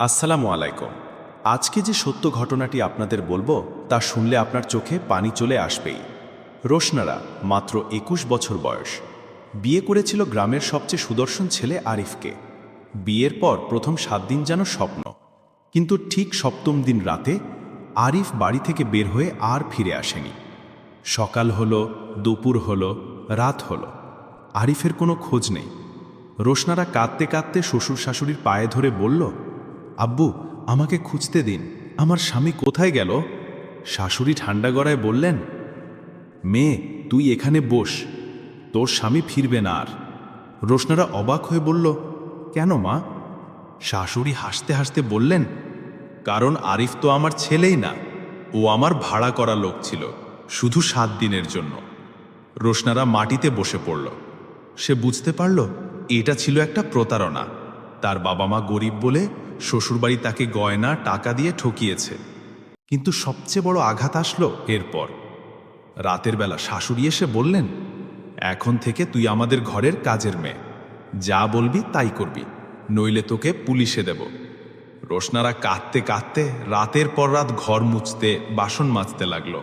আসসালামু আলাইকুম। আজকে যে সত্য ঘটনাটি আপনাদের বলব, তা শুনলে আপনার চোখে পানি চলে আসবেই। রোশনারা, মাত্র একুশ বছর বয়স। বিয়ে করেছিল গ্রামের সবচেয়ে সুদর্শন ছেলে আরিফকে। বিয়ের পর প্রথম সাত দিন যেন স্বপ্ন। কিন্তু ঠিক সপ্তম দিন রাতে, আরিফ বাড়ি থেকে বের হয়ে আর ফিরে আসেনি। সকাল হলো, দুপুর হলো, রাত হলো। আরিফের কোনো খোঁজ নেই। রোশনারা কাঁদতে কাঁদতে শ্বশুর শাশুড়ির পায়ে ধরে বলল আব্বু, আমাকে খুঁজতে দিন। আমার স্বামী কোথায় গেল? শাশুড়ি ঠান্ডা গড়ায় বললেন, মেয়ে, তুই এখানে বস। তোর স্বামী ফিরবে না আর। রোশনারা অবাক হয়ে বলল, কেন মা? শাশুড়ি হাসতে হাসতে বললেন, কারণ আরিফ তো আমার ছেলেই না। ও আমার ভাড়া করা লোক ছিল, শুধু সাত দিনের জন্য। রোশনারা মাটিতে বসে পড়ল। সে বুঝতে পারল, এটা ছিল একটা প্রতারণা। তার বাবা মা গরিব বলে শ্বশুরবাড়ি তাকে গয়না, টাকা দিয়ে ঠকিয়েছে। কিন্তু সবচেয়ে বড় আঘাত আসলো এরপর। রাতের বেলা শাশুড়ি এসে বললেন, এখন থেকে তুই আমাদের ঘরের কাজের মেয়ে। যা বলবি তাই করবি, নইলে তোকে পুলিশে দেব। রোশনারা কাঁদতে কাঁদতে রাতের পর রাত ঘর মুছতে, বাসন মাজতে লাগল।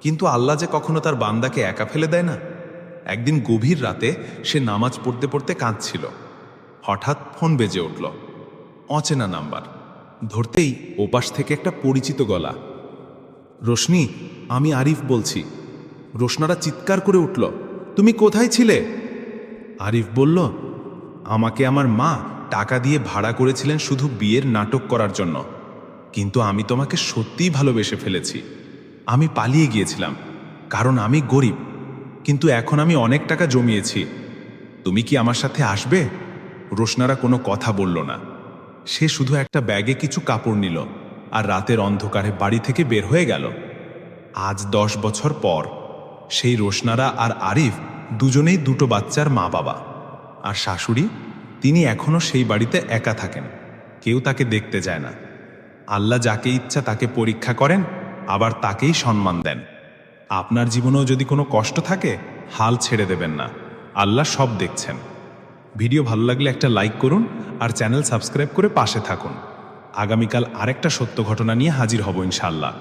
কিন্তু আল্লাহ যে কখনো তার বান্দাকে একা ফেলে দেয় না। একদিন গভীর রাতে সে নামাজ পড়তে পড়তে কাঁদছিল। হঠাৎ ফোন বেজে উঠল। অচেনা নাম্বার। ধরতেই ওপাশ থেকে একটা পরিচিত গলা। রোশনি, আমি আরিফ বলছি। রোশনারা চিৎকার করে উঠল, তুমি কোথায় ছিলে? আরিফ বলল, আমাকে আমার মা টাকা দিয়ে ভাড়া করেছিলেন শুধু বিয়ের নাটক করার জন্য। কিন্তু আমি তোমাকে সত্যিই ভালোবেসে ফেলেছি। আমি পালিয়ে গিয়েছিলাম, কারণ আমি গরিব। কিন্তু এখন আমি অনেক টাকা জমিয়েছি। তুমি কি আমার সাথে আসবে? রোশনারা কোনো কথা বলল না। সে শুধু একটা ব্যাগে কিছু কাপড় নিল আর রাতের অন্ধকারে বাড়ি থেকে বের হয়ে গেল। আজ দশ বছর পর, সেই রোশনারা আর আরিফ দুজনেই দুটো বাচ্চার মা বাবা আর শাশুড়ি তিনি এখনও সেই বাড়িতে একা থাকেন, কেউ তাকে দেখতে যায় না। আল্লাহ যাকে ইচ্ছা তাকে পরীক্ষা করেন, আবার তাকেই সম্মান দেন। আপনার জীবনেও যদি কোনো কষ্ট থাকে, হাল ছেড়ে দেবেন না। আল্লাহ সব দেখছেন। ভিডিও ভালো লাগলে একটা লাইক করুন আর চ্যানেল সাবস্ক্রাইব করে পাশে থাকুন। আগামীকাল আরেকটা সত্য ঘটনা নিয়ে হাজির হব ইনশাল্লাহ